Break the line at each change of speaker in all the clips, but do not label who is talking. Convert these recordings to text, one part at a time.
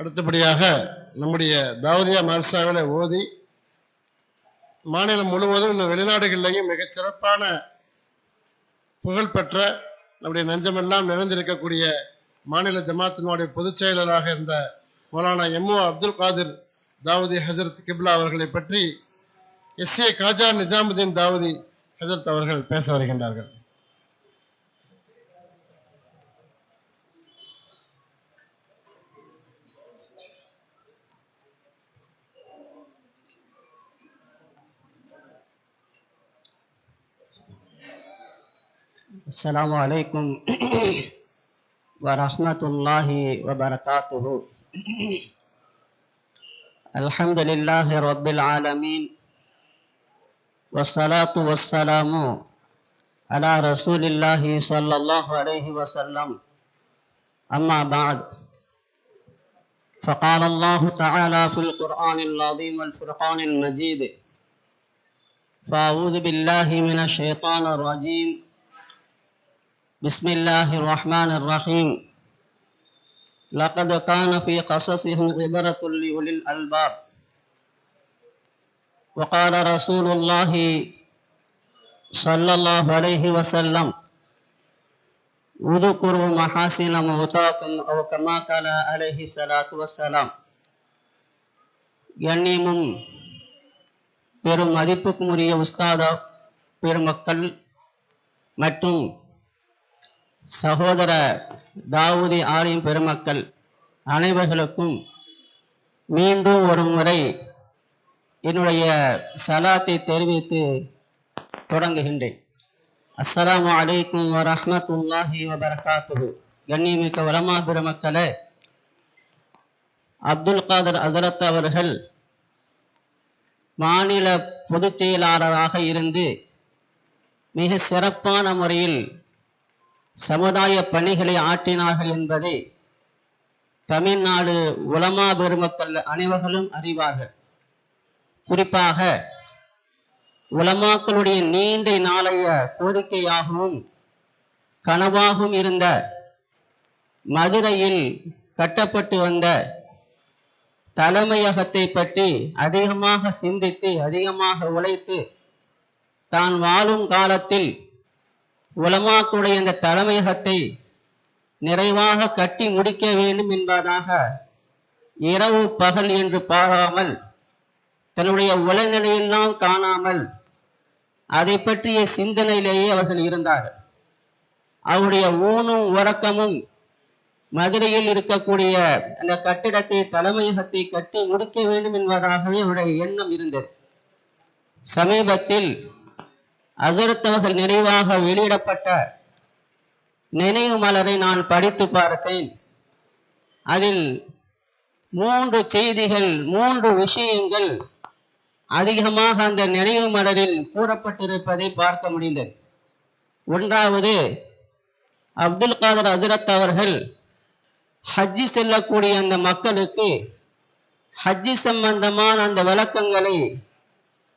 அடுத்தபடியாக நம்முடைய தாவதியா மர்சாவில் ஓதி மாநிலம் முழுவதும் இன்னும் வெளிநாடுகளிலேயும் மிகச் சிறப்பான புகழ்பெற்ற நம்முடைய நெஞ்சமெல்லாம் நிறைந்திருக்கக்கூடிய மாநில ஜமாத்தினுடைய பொதுச் செயலராக இருந்த மௌலானா எம்ஓ அப்துல் காதிர் தாவூதி ஹசரத் கிப்லா அவர்களை பற்றி எஸ் ஏ காஜா நிஜாமுதீன் தாவூதி ஹசரத் அவர்கள் பேச வருகின்றார்கள்.
السلام علیکم ورحمۃ اللہ وبرکاتہ۔ الحمد للہ رب العالمین والصلاة والسلام على رسول اللہ صلی اللہ علیہ وسلم۔ اما بعد، فقال اللہ تعالی فی القرآن العظیم والفرقان المجید فاعوذ باللہ من الشیطان الرجیم۔ بسم الله الرحمن الرحيم لقد كان في قصصهم عبرة لأولي الألباب وقال رسول الله صلى الله عليه وسلم اذكروا محاسن موتاكم أو كما قال عليه الصلاة والسلام கண்ணியமும் பெரும் மதிப்புக்கும் உரிய உஸ்தாதா பெருமக்கள் மற்றும் சகோதர தாவூதி ஆரியின் பெருமக்கள் அனைவர்களுக்கும் மீண்டும் ஒரு முறை என்னுடைய சலாத்தை தெரிவித்து தொடங்குகின்றேன். அஸ்லாம் அலைக்கும் வரமத்துல்லாஹி வபரகாத்து கண்ணியமிக்க வளமா பெருமக்களே அப்துல் காதர் அசரத் அவர்கள் மாநில பொதுச் செயலாளராக இருந்து மிக சிறப்பான முறையில் சமுதாய பணிகளை ஆற்றினார்கள் என்பதை தமிழ்நாடு உலமா பெருமக்கள் அனைவர்களும் அறிவார்கள். குறிப்பாக உலமாக்களுடைய நீண்ட நாளைய கோரிக்கையாகவும் கனவாகவும் இருந்த மதுரையில் கட்டப்பட்டு வந்த தலைமையகத்தை பற்றி அதிகமாக சிந்தித்து அதிகமாக உழைத்து தான் வாழும் காலத்தில் உலமாக்களுடைய இந்த தலைமையகத்தை நிறைவாக கட்டி முடிக்க வேண்டும் என்பதாக இரவு பகல் என்று பாராமல் தன்னுடைய உலநிலையெல்லாம் காணாமல் அதை பற்றிய சிந்தனையிலேயே அவர்கள் இருந்தார்கள். அவருடைய ஊனும் உறக்கமும் மதுரையில் இருக்கக்கூடிய அந்த கட்டிடத்தை தலைமையகத்தை கட்டி முடிக்க வேண்டும் என்பதாகவே அவருடைய எண்ணம் இருந்தது. சமீபத்தில் அசரத் அவர்கள் நினைவாக வெளியிடப்பட்ட நினைவு மலரை நான் படித்து பார்த்தேன். அதில் மூன்று செய்திகள் மூன்று விஷயங்கள் அதிகமாக அந்த நினைவு மலரில் கூறப்பட்டிருப்பதை பார்க்க முடிந்தது. ஒன்றாவது அப்துல் காதர் அசரத் அவர்கள் ஹஜ்ஜி செல்லக்கூடிய அந்த மக்களுக்கு ஹஜ்ஜி சம்பந்தமான அந்த விளக்கங்களை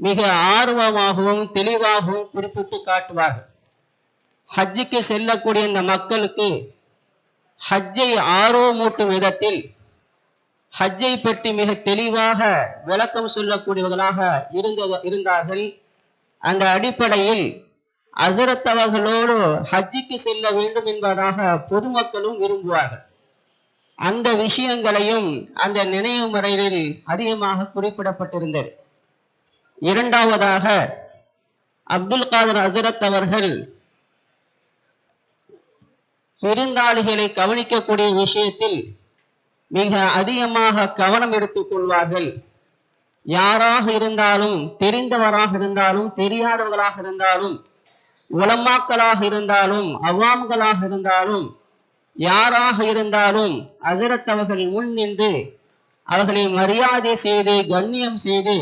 மிக ஆர்வமாகவும் தெளிவாகவும் குறிப்பிட்டு காட்டுவார்கள். ஹஜ்ஜுக்கு செல்லக்கூடிய இந்த மக்களுக்கு ஹஜ்ஜை ஆர்வமூட்டும் விதத்தில் ஹஜ்ஜை பற்றி மிக தெளிவாக விளக்கம் சொல்லக்கூடியவர்களாக இருந்த இருந்தார்கள். அந்த அடிப்படையில் அசரத் அவர்களோடு செல்ல வேண்டும் என்பதாக பொதுமக்களும் விரும்புவார்கள். அந்த விஷயங்களையும் அந்த நினைவு முறையில் அதிகமாக குறிப்பிடப்பட்டிருந்தது. இரண்டாவதாக அப்துல் காதர் அசரத் அவர்கள் விருந்தாளிகளை கவனிக்கக்கூடிய விஷயத்தில் மிக அதிகமாக கவனம் எடுத்துக் கொள்வார்கள். யாராக இருந்தாலும் தெரிந்தவராக இருந்தாலும் தெரியாதவர்களாக இருந்தாலும் உலமாக்களாக இருந்தாலும் அவாம்களாக இருந்தாலும் யாராக இருந்தாலும் அசரத் அவர்கள் முன் நின்று அவர்களை மரியாதை செய்து கண்ணியம் செய்து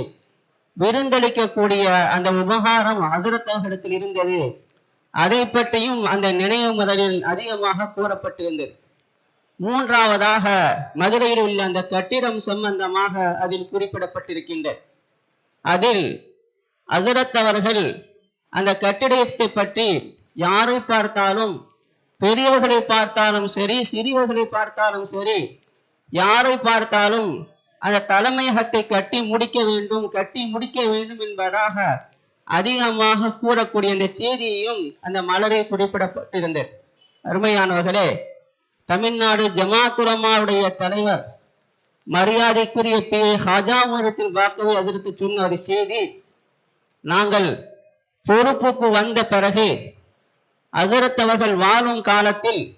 விருந்தளிக்கக்கூடிய அந்த உபகாரம் அதிரத்தவர்களிடத்தில் இருந்தது. அதை பற்றியும் அந்த நினைவு முதலில் அதிகமாக கூறப்பட்டிருந்தது. மூன்றாவதாக மதுரையில் உள்ள அந்த கட்டிடம் சம்பந்தமாக அதில் குறிப்பிடப்பட்டிருக்கின்றது. அதில் அசரத்தவர்கள் அந்த கட்டிடத்தை பற்றி யாரை பார்த்தாலும் பெரியவர்களை பார்த்தாலும் சரி சிறியவர்களை பார்த்தாலும் சரி யாரை பார்த்தாலும் அந்த தலைமையகத்தை கட்டி முடிக்க வேண்டும் கட்டி முடிக்க வேண்டும் என்பதாக அதிகமாக கூறக்கூடிய அந்த செய்தியையும் அந்த மலரில் குறிப்பிடப்பட்டிருந்தது. அருமையானவர்களே தமிழ்நாடு ஜமாத்துரமாவுடைய தலைவர் மரியாதைக்குரிய பி. ஹாஜாமரத்தில் வாக்கவை அதற்கு சொன்ன ஒரு செய்தி நாங்கள் பொறுப்புக்கு வந்த பிறகு அசரத் அவர்கள் வாழும் காலத்தில்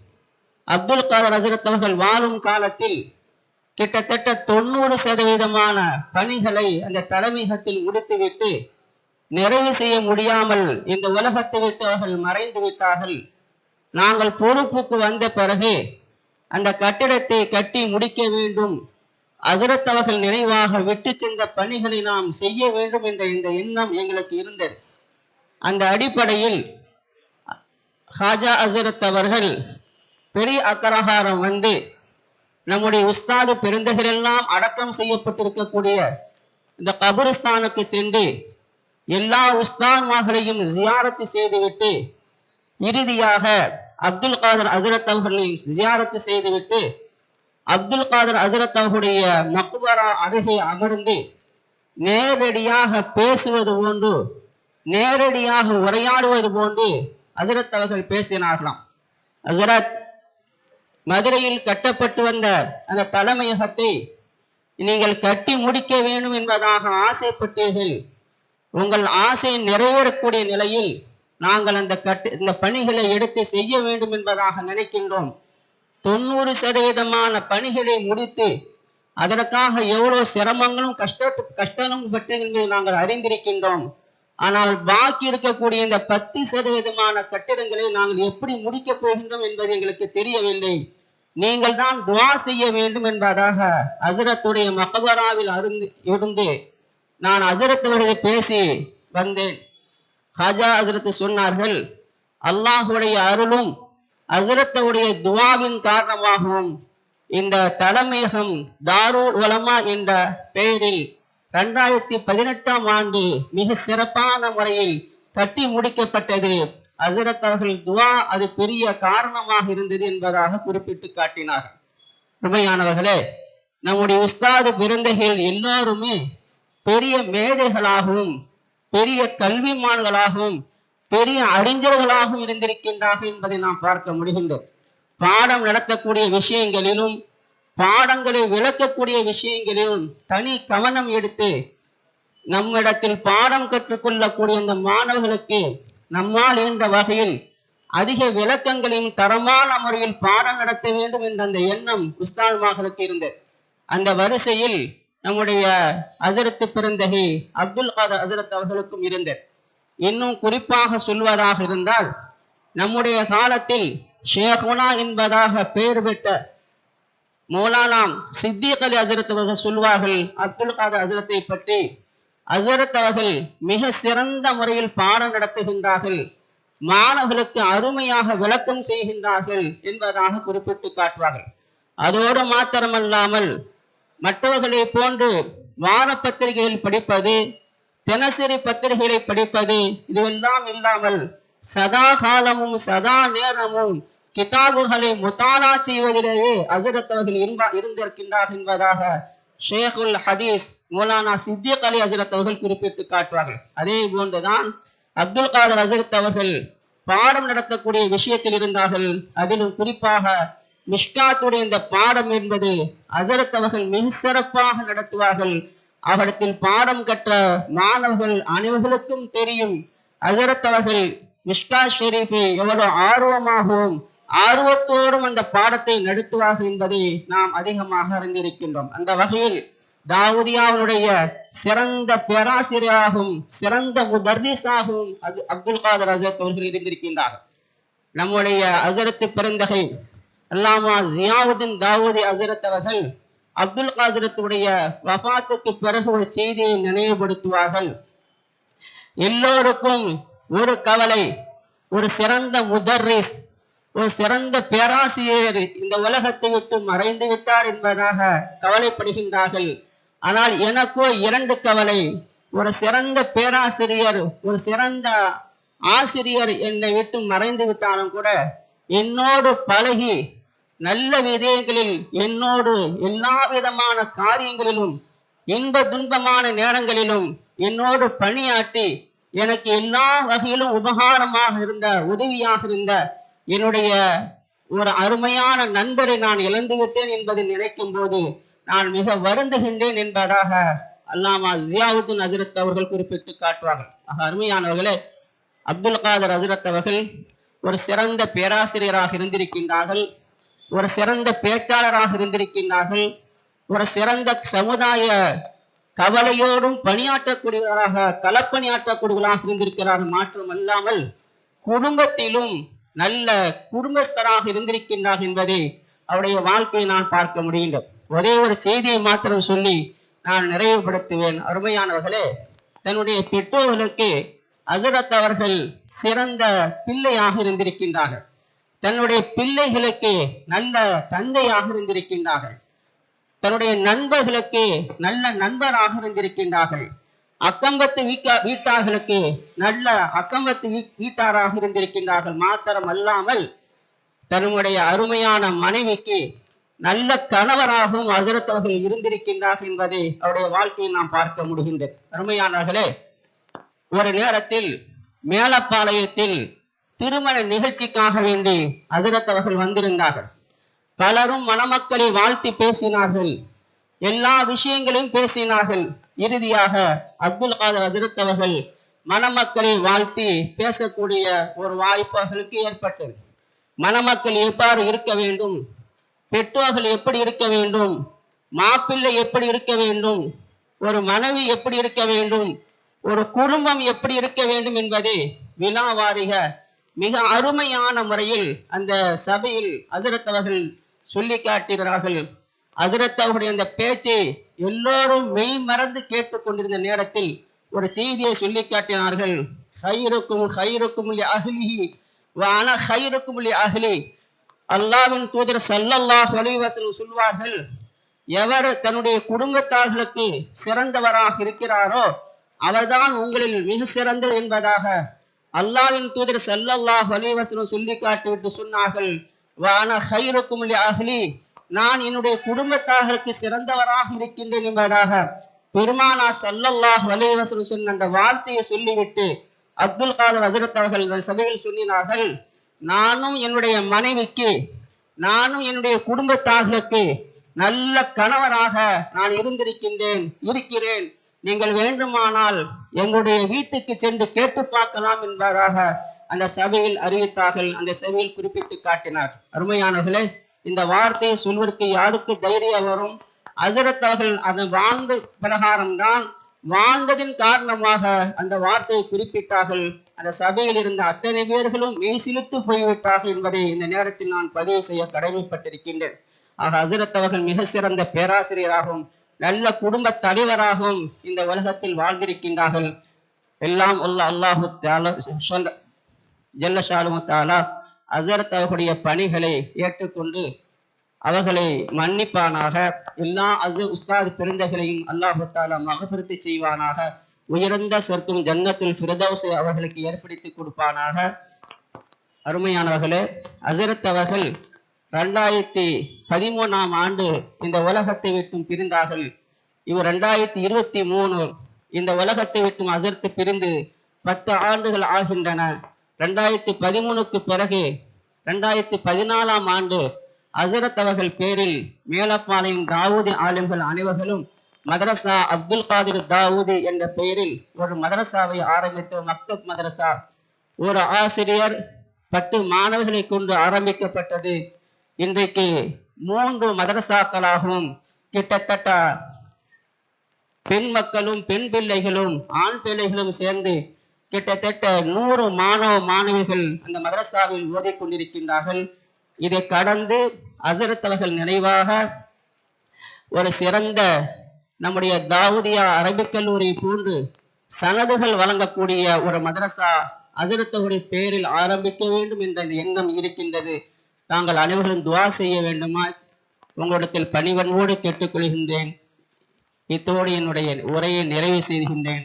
அப்துல் காதர் அசரத் அவர்கள் வாழும் காலத்தில் கிட்டத்தட்ட தொண்ணூறு சதவீதமான பணிகளை அந்த தலைமையகத்தில் முடித்துவிட்டு நிறைவு செய்ய முடியாமல் இந்த உலகத்தை விட்டு அவர்கள் மறைந்து விட்டார்கள். நாங்கள் பொறுப்புக்கு வந்த பிறகு அந்த கட்டிடத்தை கட்டி முடிக்க வேண்டும். அகரத்தவர்கள் நினைவாக விட்டு சென்ற பணிகளை நாம் செய்ய வேண்டும் என்ற இந்த எண்ணம் எங்களுக்கு இருந்தது. அந்த அடிப்படையில் ஹாஜா அசரத் அவர்கள் பெரிய அக்கரகாரம் வந்து நம்முடைய உஸ்தாது பெருந்தகரெல்லாம் அடக்கம் செய்யப்பட்டிருக்கக்கூடிய இந்த கபருஸ்தானுக்கு சென்று எல்லா உஸ்தான்மார்களையும் ஜியாரத்து செய்துவிட்டு இறுதியாக அப்துல் காதர் அசரத் அவர்களையும் ஜியாரத்து செய்துவிட்டு அப்துல் காதர் அசரத் அவர்களுடைய மக்பரா அருகே அமர்ந்து நேரடியாக பேசுவது போன்று நேரடியாக உரையாடுவது போன்று அசரத் அவர்கள் பேசினார்களாம். அசரத் மதுரையில் கட்டப்பட்டு வந்த அந்த தலைமையகத்தை நீங்கள் கட்டி முடிக்க வேண்டும் என்பதாக ஆசைப்பட்டீர்கள். உங்கள் ஆசை நிறைவேறக்கூடிய நிலையில் நாங்கள் அந்த கட்டு இந்த பணிகளை எடுத்து செய்ய வேண்டும் என்பதாக நினைக்கின்றோம். தொண்ணூறு சதவீதமான பணிகளை முடித்து அதற்காக எவ்வளவு சிரமங்களும் கஷ்ட கஷ்டமும் பற்றி நாங்கள் அறிந்திருக்கின்றோம். ஆனால் பாக்கி இருக்கக்கூடிய இந்த பத்து சதவீதமான கட்டிடங்களை நாங்கள் எப்படி முடிக்கப் போகின்றோம் என்பது எங்களுக்கு தெரியவில்லை. நீங்கள் தான் துவா செய்ய வேண்டும் என்பதாக அசரத்துடைய மகபராவில் அருந்து இருந்து நான் அசரத்தவர்களை பேசி வந்தேன். ஹஜா அசரத்து சொன்னார்கள் அல்லாஹுடைய அருளும் அசரத்துடைய துவாவின் காரணமாகவும் இந்த தலைமையகம் தாரூர் உலமா என்ற பெயரில் இரண்டாயிரத்தி பதினெட்டாம் ஆண்டு மிக சிறப்பான முறையில் கட்டி முடிக்கப்பட்டது. ஹசரத் அவர்கள் துவா அது பெரிய காரணமாக இருந்தது என்பதாக குறிப்பிட்டு காட்டினார் உண்மையானவர்களே நம்முடைய உஸ்தாது பிறந்தைகள் எல்லாருமே பெரிய மேதைகளாகவும் பெரிய கல்விமான்களாகவும் பெரிய அறிஞர்களாகவும் இருந்திருக்கின்றார்கள் என்பதை நாம் பார்க்க முடிகின்றது. பாடம் நடத்தக்கூடிய விஷயங்களிலும் பாடங்களை விளக்கக்கூடிய விஷயங்களிலும் தனி கவனம் எடுத்து நம்மிடத்தில் பாடம் கற்றுக்கொள்ளக்கூடிய அந்த மாணவர்களுக்கு நம்மால் என்ற வகையில் அதிக விளக்கங்களையும் தரமான முறையில் பாடம் நடத்த வேண்டும் என்ற அந்த எண்ணம் உஸ்தாதுமார்களுக்கு இருந்தது. அந்த வரிசையில் நம்முடைய அசரத்து பிறந்தகை அப்துல் காதர் அசரத் அவர்களுக்கும் இருந்தது. இன்னும் குறிப்பாக சொல்வதாக இருந்தால் நம்முடைய காலத்தில் ஷேகுனா என்பதாக பெயர் பெற்ற மௌலானாம் சித்திக் அலி அசரத் அவர்கள் சொல்வார்கள் அப்துல் காதர் அசரத்தை பற்றி அசரத் அவர்கள் மிக சிறந்த முறையில் பாடம் நடத்துகின்றார்கள். மாணவர்களுக்கு அருமையாக விளக்கம் செய்கின்றார்கள் என்பதாக குறிப்பிட்டு காட்டுவார்கள். அதோடு மாத்திரமல்லாமல் மற்றவர்களை போன்று வார பத்திரிகையில் படிப்பது தினசரி பத்திரிகைகளை படிப்பது இதுவெல்லாம் இல்லாமல் சதா காலமும் சதா நேரமும் கிதாபுகளை முத்தாலா செய்வதிலேயே ஹசரத் அவர்கள் இருந்தா- இருந்திருக்கின்றார் என்பதாக ஷேகுல் ஹதீஸ் மௌலானா சித்திக் அலி ஹசரத் அவர்கள் குறிப்பிட்டு காட்டுவார்கள். அதே போன்றுதான் அப்துல் காதர் ஹசரத் அவர்கள் பாடம் நடத்தக்கூடிய விஷயத்தில் இருந்தார்கள். அதிலும் குறிப்பாக மிஷ்காத்துடைய இந்த பாடம் என்பது ஹசரத் அவர்கள் மிக சிறப்பாக நடத்துவார்கள். அவரிடத்தில் பாடம் கற்ற மாணவர்கள் அனைவர்களுக்கும் தெரியும். ஹசரத் அவர்கள் மிஷ்கா ஷெரீஃபை எவ்வளவு ஆர்வமாகவும் ஆர்வத்தோடும் அந்த பாடத்தை நடத்துவார்கள் என்பதை நாம் அதிகமாக அறிந்திருக்கின்றோம். அந்த வகையில் தாவூதியாவுடைய சிறந்த பேராசிரியராகவும் சிறந்த முதர்ரிஸாகவும் அது அப்துல் காதர் அசரத் அவர்கள் இருந்திருக்கின்றார்கள் நம்முடைய அசரத்து பிறந்தகை அல்லாமா ஜியாவுதீன் தாவூதி அசரத் அவர்கள் அப்துல் காதரத்துடைய வபாத்துக்கு பிறகு ஒரு செய்தியை நினைவுபடுத்துவார்கள். எல்லோருக்கும் ஒரு கவலை ஒரு சிறந்த முதர்ரிஸ் ஒரு சிறந்த பேராசிரியர் இந்த உலகத்தை விட்டு மறைந்து விட்டார் என்பதாக கவலைப்படுகின்றார்கள். ஆனால் எனக்கோ இரண்டு கவலை. ஒரு சிறந்த பேராசிரியர் ஒரு சிறந்த ஆசிரியர் என்னை விட்டு மறைந்து விட்டாலும் கூட என்னோடு பழகி நல்ல விதயங்களில் என்னோடு எல்லா விதமான காரியங்களிலும் இன்ப துன்பமான நேரங்களிலும் என்னோடு பணியாற்றி எனக்கு எல்லா வகையிலும் உபகாரமாக இருந்த உதவியாக இருந்த என்னுடைய ஒரு அருமையான நண்பரை நான் இழந்து விட்டேன் என்பதை நினைக்கும் போது நான் மிக வருந்துகின்றேன் என்பதாக அல்லாமா ஜியாவுddin ஹசரத் அவர்கள் குறிப்பிட்டு காட்டுவார்கள். ஆக அருமையானவர்களே அப்துல் காதர் ஹசரத் அவர்கள் ஒரு சிறந்த பேராசிரியராக இருந்திருக்கின்றார்கள் ஒரு சிறந்த பேச்சாளராக இருந்திருக்கின்றார்கள் ஒரு சிறந்த சமுதாய கவலையோடும் பணியாற்றக்கூடியவராக களப்பணியாற்றக்கூடியவர்களாக இருந்திருக்கிறார்கள் மாற்றம் அல்லாமல் குடும்பத்திலும் நல்ல குடும்பஸ்தராக இருந்திருக்கின்றார் என்பதை அவருடைய வாழ்க்கையை நான் பார்க்க முடிகின்றது. ஒரே ஒரு செய்தியை மாத்திரம் சொல்லி நான் நிறைவுபடுத்துவேன். அருமையானவர்களே தன்னுடைய பெற்றோர்களுக்கு ஹசரத் அவர்கள் சிறந்த பிள்ளையாக இருந்திருக்கின்றார்கள். தன்னுடைய பிள்ளைகளுக்கு நல்ல தந்தையாக இருந்திருக்கின்றார்கள். தன்னுடைய நண்பர்களுக்கு நல்ல நண்பராக இருந்திருக்கின்றார்கள். அக்கம்பத்து வீட்டா வீட்டார்களுக்கு நல்ல அக்கம்பத்து வீட்டாராக இருந்திருக்கின்றார்கள். மாத்திரம் அல்லாமல் தன்னுடைய அருமையான மனைவிக்கு நல்ல கணவராகவும் அசரத்தவர்கள் இருந்திருக்கின்றார்கள் என்பதை அவருடைய வாழ்க்கையை நாம் பார்க்க முடிகின்றது. அருமையானவர்களே ஒரு நேரத்தில் மேலப்பாளையத்தில் திருமண நிகழ்ச்சிக்காக வேண்டி அசரத்தவர்கள் வந்திருந்தார்கள். பலரும் மணமக்களை வாழ்த்தி பேசினார்கள். எல்லா விஷயங்களையும் பேசினார்கள். இறுதியாக அப்துல் காதர் ஹசரத் அவர்கள் மணமக்களை வாழ்த்தி பேசக்கூடிய ஒரு வாய்ப்பு அவர்களுக்கு ஏற்பட்டது. மணமக்கள் எவ்வாறு இருக்க வேண்டும்? பெற்றோர்கள் எப்படி இருக்க வேண்டும்? மாப்பிள்ளை எப்படி இருக்க வேண்டும்? ஒரு மனைவி எப்படி இருக்க வேண்டும்? ஒரு குடும்பம் எப்படி இருக்க வேண்டும் என்பதை விழாவாரிக மிக அருமையான முறையில் அந்த சபையில் அதிரத்தவர்கள் சொல்லி காட்டுகிறார்கள். ஹசரத் அவருடைய அந்த பேச்சை எல்லோரும் மெய் மறந்து கேட்டுக்கொண்டிருந்த நேரத்தில் ஒரு செய்தியை சொல்லி காட்டினார்கள். ஹைருக்கும் ஹைருக்கும் அஹ்லிஹி வான ஹைருக்கும் அகிலி அல்லாவின் தூதர் சல்லல்லாஹ் அலைஹி சொல்வார்கள் எவர் தன்னுடைய குடும்பத்தார்களுக்கு சிறந்தவராக இருக்கிறாரோ அவர்தான் உங்களில் மிக சிறந்தவர் என்பதாக. அல்லாவின் தூதர் சல்லல்லாஹ் அலைஹி சொல்லி காட்டிவிட்டு சொன்னார்கள் வான ஹைருக்கும் அகிலி நான் என்னுடைய குடும்பத்தார்களுக்கு சிறந்தவராக இருக்கின்றேன் என்பதாக பெருமானா சல்லல்லாஹ் அலைஹி சொன்ன அந்த வார்த்தையை சொல்லிவிட்டு அப்துல் காதர் ஹசரத் அவர்கள் சபையில் சொன்னினார்கள் நானும் என்னுடைய மனைவிக்கு நானும் என்னுடைய குடும்பத்தார்களுக்கு நல்ல கணவராக நான் இருந்திருக்கின்றேன் இருக்கிறேன். நீங்கள் வேண்டுமானால் எங்களுடைய வீட்டுக்கு சென்று கேட்டு பார்க்கலாம் என்பதாக அந்த சபையில் அறிவித்தார்கள். அந்த சபையில் குறிப்பிட்டு காட்டினார். அருமையானவர்களே இந்த வார்த்தையை சொல்வதற்கு யாருக்கு தைரியம் வரும்? அசரத் அவர்கள் அதை வாழ்ந்த பிரகாரம்தான். வாழ்ந்ததின் காரணமாக அந்த வார்த்தையை குறிப்பிட்டார்கள். அந்த சபையில் இருந்த அத்தனை பேர்களும் மெய்சிலுத்து போய்விட்டார்கள் என்பதை இந்த நேரத்தில் நான் பதிவு செய்ய கடமைப்பட்டிருக்கின்றேன். ஆக ஹசரத் அவர்கள் மிக சிறந்த பேராசிரியராகவும் நல்ல குடும்ப தலைவராகவும் இந்த உலகத்தில் வாழ்ந்திருக்கின்றார்கள். எல்லாம் உள்ள அல்லாஹு ஜல்லஷாலு தாலா அசரத் அவர்களுடைய பணிகளை ஏற்றுக்கொண்டு அவர்களை மன்னிப்பானாக. எல்லா அசு உஸ்தாத் பெருந்தகளையும் அல்லாஹு தாலா மகபிருத்தி செய்வானாக. உயர்ந்த சொர்க்கம் ஜன்னத்தில் ஃபிரதௌஸை அவர்களுக்கு ஏற்படுத்தி கொடுப்பானாக. அருமையானவர்களே அசரத் அவர்கள் ரெண்டாயிரத்தி பதிமூணாம் ஆண்டு இந்த உலகத்தை விட்டும் பிரிந்தார்கள். இவர் ரெண்டாயிரத்தி இருபத்தி மூணு இந்த உலகத்தை விட்டும் அசர்த்து பிரிந்து பத்து ஆண்டுகள் ஆகின்றன. ரெண்டாயிரத்தி பதிமூணுக்கு பிறகு ரெண்டாயிரத்தி பதினாலாம் ஆண்டு அசரத் அவர்கள் பேரில் மேலப்பாளையம் தாவூதி ஆலிம்கள் அனைவர்களும் மதரசா அப்துல் காதிர் தாவூதி என்ற பெயரில் ஒரு மதரசாவை ஆரம்பித்த மக்தப் மதரசா ஒரு ஆசிரியர் பத்து மாணவர்களை கொண்டு ஆரம்பிக்கப்பட்டது. இன்றைக்கு மூன்று மதரசாக்களாகவும் கிட்டத்தட்ட பெண் மக்களும் பெண் பிள்ளைகளும் ஆண் பிள்ளைகளும் சேர்ந்து கிட்டத்தட்ட நூறு மாணவ மாணவிகள் அந்த மதரசாவில் ஓதிக் கொண்டிருக்கின்றார்கள். இதை கடந்து அசரத்தவர்கள் நினைவாக ஒரு சிறந்த நம்முடைய தாவூதியா அரபிக் கல்லூரி போன்று சனதுகள் வழங்கக்கூடிய ஒரு மதரசா அதிரத்தவருடைய பெயரில் ஆரம்பிக்க வேண்டும் என்ற இந்த எண்ணம் இருக்கின்றது. தாங்கள் அனைவரும் துவா செய்ய வேண்டுமா? உங்களிடத்தில் பணிவன்போடு கேட்டுக்கொள்கின்றேன். இத்தோடு என்னுடைய உரையை நிறைவு செய்கின்றேன்